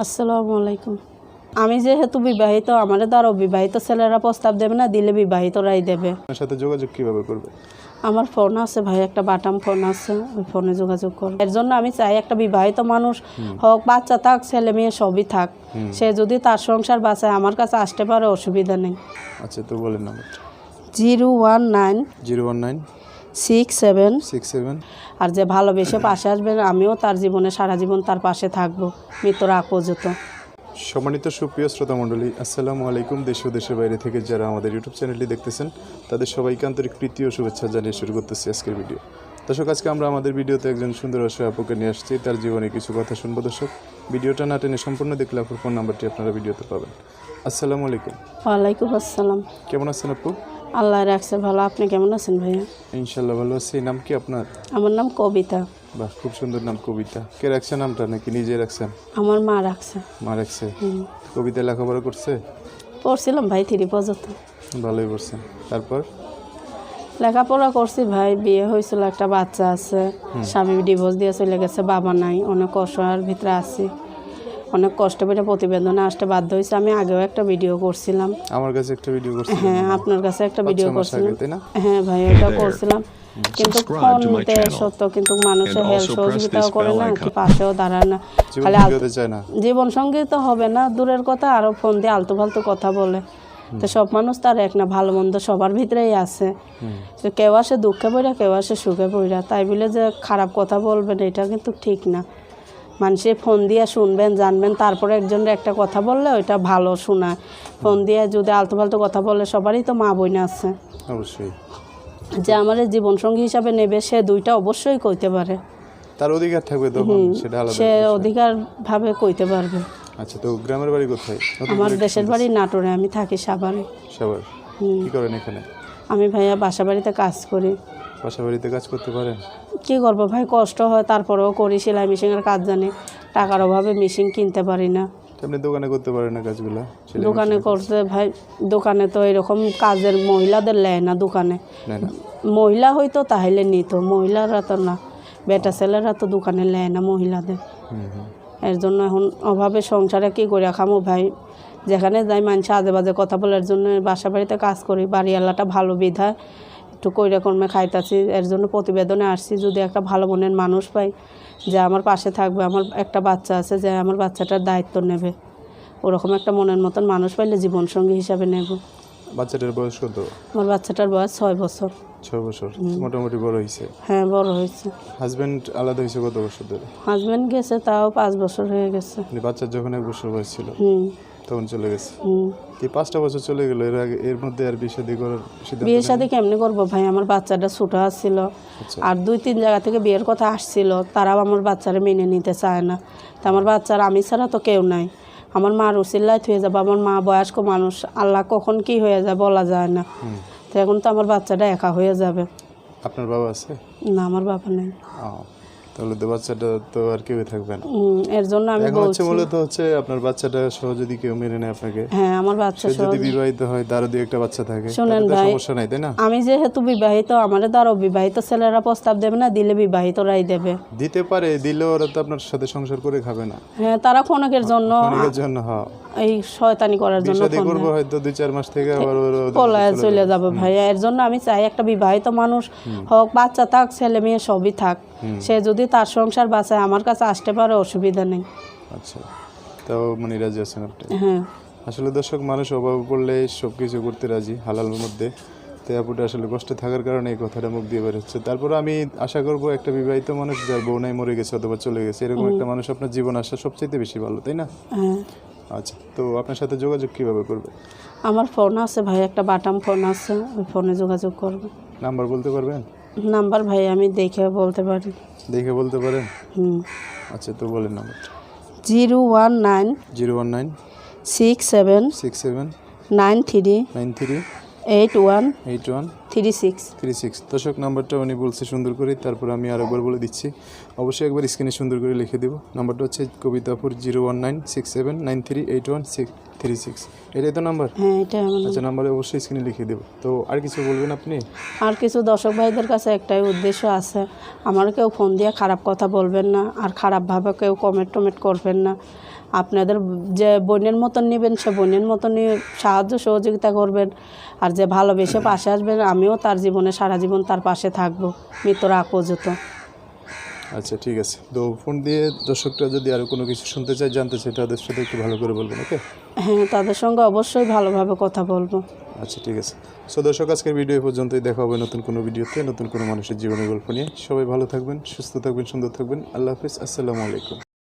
আসসালামু আলাইকুম। আমি যেহেতু বিবাহিত আমাদের দ্বারা বিবাহিত ছেলেরা প্রস্তাব দেবে না দিলে বিবাহিতরাই দেবে। আপনার সাথে যোগাযোগ কীভাবে করবে? আমার ফোন আছে ভাই একটা বাটাম ফোন আছে ওই ফোনে যোগাযোগ করো। এর জন্য আমি চাই একটা বিবাহিত মানুষ হোক বাচ্চা থাক ছেলে মেয়ে সবই থাক। সে যদি তার সংসার বাঁচায় আমার কাছে আসতে পারে অসুবিধা নেই। আচ্ছা তো বলেন নাম্বারটা। Zero one nine zero one nine six seven six seven আর যে ভালোবেসে পাশে আসবেন আমিও তার জীবনে সারা জীবন তার পাশে থাকব মৃত্যুর আগ পর্যন্ত। সম্মানিত সুপ্রিয় শ্রোতা মণ্ডলী আসসালামু আলাইকুম। দেশ ও দেশের বাইরে থেকে যারা আমাদের ইউটিউব চ্যানেলটি দেখতেছেন তাদের সবাইকে আন্তরিক প্রীতি ও শুভেচ্ছা জানিয়ে শুরু করতেছি আজকের ভিডিও দর্শক আজকে আমরা আমাদের ভিডিওতে একজন সুন্দর অসহায় আপুকে নিয়ে আসছি। তার জীবনে কিছু কথা শুনব দর্শক। ভিডিওটা না টেনে সম্পূর্ণ দেখলে আপুর ফোন নাম্বারটি আপনারা ভিডিওতে পাবেন। আসসালামু আলাইকুম। ওয়ালাইকুম আসসালাম। কেমন আছেন আপু? আল্লাহ রাখছে ভালো। আপনি কেমন আছেন ভাইয়া? ইনশাল্লাহ ভালো আছি। নাম কি আপনার? আমার নাম কবিতা। বাহ খুব সুন্দর নাম কবিতা। কে রাখছেন নামটা নাকি নিজে রাখছেন? আমার মা রাখছে। মা রাখছে। হুম। কবিতা লেখাপড়া করছে? পড়ছিলাম ভাই থ্রি পর্যন্ত। ভালোই করছেন তারপর? লেখাপড়া করছি ভাই বিয়ে হয়েছিল একটা বাচ্চা আছে। স্বামী ডিভোর্স দিয়ে চলে গেছে বাবা নাই অনেক অসহায়ের ভিতরে আছি। অনেক কষ্ট করে প্রতিবেদনে আসতে বাধ্য হয়েছে। আমি আগেও একটা ভিডিও করছিলাম। আমার কাছে একটা ভিডিও করছেন হ্যাঁ আপনার কাছে একটা ভিডিও করছিলাম? হ্যাঁ ভাই এটা করছিলাম। কিন্তু ফোন নিতে সত্য কিন্তু মানুষের হেল্প সহযোগিতাও করে না কি পাশেও দাঁড়ায় না। খালি আলতু চায় না। জীবন সঙ্গী তো হবে না দূরের কথা আরও ফোন দিয়ে আলতু ফালতু কথা বলে। তো সব মানুষ তার এক না ভালো মন্দ সবার ভিতরেই আছে। তো কেউ আসে দুঃখে পড়া কেউ আসে সুখে পড়া তাই বলে যে খারাপ কথা বলবেন এটা কিন্তু ঠিক না। মানুষে ফোন দিয়ে শুনবেন জানবেন তারপরে একজনের একটা কথা বললে ওইটা ভালো শোনায়। ফোন দিয়ে যদি আলতু ফালতু কথা বলে সবারই তো মা বোন আছে। অবশ্যই। যে আমার জীবনসঙ্গী হিসাবে নেবে সে দুইটা অবশ্যই কইতে পারে। তার অধিকার থাকবে তখন সেটা আলাদা সে অধিকার ভাবে কইতে পারবে। আচ্ছা তো গ্রামের বাড়ি কোথায়? আমার দেশের বাড়ি নাটোরে আমি থাকি সাভারে। সবার কি করেন এখানে? আমি ভাইয়া বাসা বাড়িতে কাজ করি। বাসা বাড়িতে কাজ করতে পারেন? কি করব ভাই? কষ্ট হয় তারপরেও করি সেলাই মেশিনের কাজ জানি। টাকার অভাবে মেশিন কিনতে পারি না। আপনি দোকানে করতে পারেন না কাজগুলো দোকানে করতে ভাই দোকানে তো এরকম কাজের মহিলাদের নেয় না দোকানে। মহিলা হয়তো তাহলে নিত মহিলারা তো না। বেটা ছেলেরা তো দোকানে নেয় না মহিলাদের। হুম, হুম। এর জন্য এখন অভাবে সংসারে কী করে খামো ভাই? যেখানে যাই মানুষ আজে বাজে কথা বলার জন্য বাসা বাড়িতে কাজ করি বাড়িওয়ালাটা ভালো বিধায় একটু কইরা কর্মে খাইতাছি এর জন্য প্রতিবেদনে আসছি যদি একটা ভালো মনের মানুষ পাই যে আমার পাশে থাকবে আমার একটা বাচ্চা আছে যে আমার বাচ্চাটার দায়িত্ব নেবে। ওরকম একটা মনের মতন মানুষ পাইলে জীবনসঙ্গী হিসাবে নেব। বাচ্চাটার বয়স কত? আমার বাচ্চাটার বয়স ছয় বছর। ছয় বছর মোটামুটি বড় হয়েছে হ্যাঁ বড় হয়েছে হাজবেন্ড আলাদা হয়েছে কত বছর ধরে? হাজব্যান্ড গেছে তাও পাঁচ বছর হয়ে গেছে। মানে বাচ্চার যখন এক বছর বয়স ছিল? হুম। তখন চলে গেছে। এই পাঁচটা বছর চলে গেল এর আগে এর মধ্যে আর বিয়ে শাদী করার সিদ্ধান্ত বিয়ে? শাদি কেমনি করব ভাই? আমার বাচ্চাটা ছোটো আসছিল আচ্ছা। আর দুই তিন জায়গা থেকে বিয়ের কথা আসছিল তারাও আমার বাচ্চারা মেনে নিতে চায় না। তা আমার বাচ্চার আমি ছাড়া তো কেউ নাই। আমার মা রুসিল্লায় হয়ে যাব আমার মা বয়স্ক মানুষ আল্লাহ কখন কি হয়ে যায় বলা যায় না। তো এখন তো আমার বাচ্চাটা একা হয়ে যাবে। আপনার বাবা আছে? না আমার বাবা নেই। তাহলে তো বাচ্চাটা তো আর কেউই থাকবে না। এর জন্য আমি এখন হচ্ছে মূলত হচ্ছে আপনার বাচ্চাটা সহ যদি কেউ মেনে নেয় আপনাকে হ্যাঁ আমার বাচ্চা সহ যদি বিবাহিত হয় তারও দুই একটা বাচ্চা থাকে। শোনেন তো ভাই, সমস্যা নাই তাই না? আমি যেহেতু বিবাহিত আমাদের দ্বারা বিবাহিত ছেলেরা প্রস্তাব দেবে না দিলে বিবাহিতরাই দেবে। দিতে পারে দিলেও ওরা তো আপনার সাথে সংসার করে খাবে না। হ্যাঁ তারা ক্ষণকের জন্য অনেকের জন্য হ্যাঁ এই শয়তানি করার জন্য বিয়ে করব হয়তো দুই চার মাস থেকে আবার পলায় চলে যাবে। যাবে ভাইয়া। এর জন্য আমি চাই একটা বিবাহিত মানুষ হোক বাচ্চা থাক ছেলে মেয়ে সবই থাক। সে যদি তার সংসার বাঁচায় আমার কাছে আসতে পারে অসুবিধা নেই। আচ্ছা। তাও মানে রাজি আছেন আপনি? হ্যাঁ। আসলে দর্শক মানুষ অভাব পড়লে সব কিছু করতে রাজি হালালের মধ্যে। তো আপুটা আসলে কষ্টে থাকার কারণে এই কথাটা মুখ দিয়ে বের হচ্ছে। তারপর আমি আশা করব একটা বিবাহিত মানুষ যার বউ নাই মরে গেছে অথবা চলে গেছে এরকম একটা মানুষ আপনার জীবন আসা সবচেয়ে বেশি ভালো তাই না? হ্যাঁ। আচ্ছা তো আপনার সাথে যোগাযোগ কীভাবে করবে? আমার ফোন আছে ভাই একটা বাটাম ফোন আছে ওই ফোনে যোগাযোগ করবে। নাম্বার বলতে পারবেন? নাম্বার ভাই আমি দেখে বলতে পারি। দেখে বলতে পারেন হুম। আচ্ছা তো বলেন নাম্বারটা zero one nine zero one nine six seven six seven nine three nine three eight one eight one three six three six দর্শক নাম্বারটা উনি বলছে সুন্দর করে তারপর আমি আরেকবার বলে দিচ্ছি। অবশ্যই একবার স্ক্রিনে সুন্দর করে লিখে দেবো। নাম্বারটা হচ্ছে Kabitapur zero one nine six seven nine three eight one six three six এটাই তো নাম্বার? হ্যাঁ এটা আচ্ছা নাম্বারে। অবশ্যই স্ক্রিনে লিখে দেবো। তো আর কিছু বলবেন আপনি? আর কিছু দর্শক ভাইদের কাছে একটাই উদ্দেশ্য আছে। আমার কেউ ফোন দিয়ে খারাপ কথা বলবেন না আর খারাপভাবে কেউ কমেন্ট টমেন্ট করবেন না। আপনাদের যে বোনের মতন নেবেন সে বোনের মতন নিয়ে সাহায্য সহযোগিতা করবেন। আর যে ভালোবেসে পাশে আসবেন আমিও তার জীবনে সারা জীবন তার পাশে থাকব মৃত্যুর আগ পর্যন্ত। আচ্ছা ঠিক আছে। তো ফোন দিয়ে দর্শকরা যদি আরও কোনো কিছু শুনতে চায় জানতে চায় তাদের সাথে একটু ভালো করে বলবেন ওকে? হ্যাঁ তাদের সঙ্গে অবশ্যই ভালোভাবে কথা বলব। আচ্ছা ঠিক আছে। সো দর্শক আজকের ভিডিও পর্যন্তই। দেখা হবে নতুন কোনো ভিডিওতে নতুন কোনো মানুষের জীবনের গল্প নিয়ে। সবাই ভালো থাকবেন সুস্থ থাকবেন সুন্দর থাকবেন। আল্লাহ হাফিজ। আসসালামু আলাইকুম।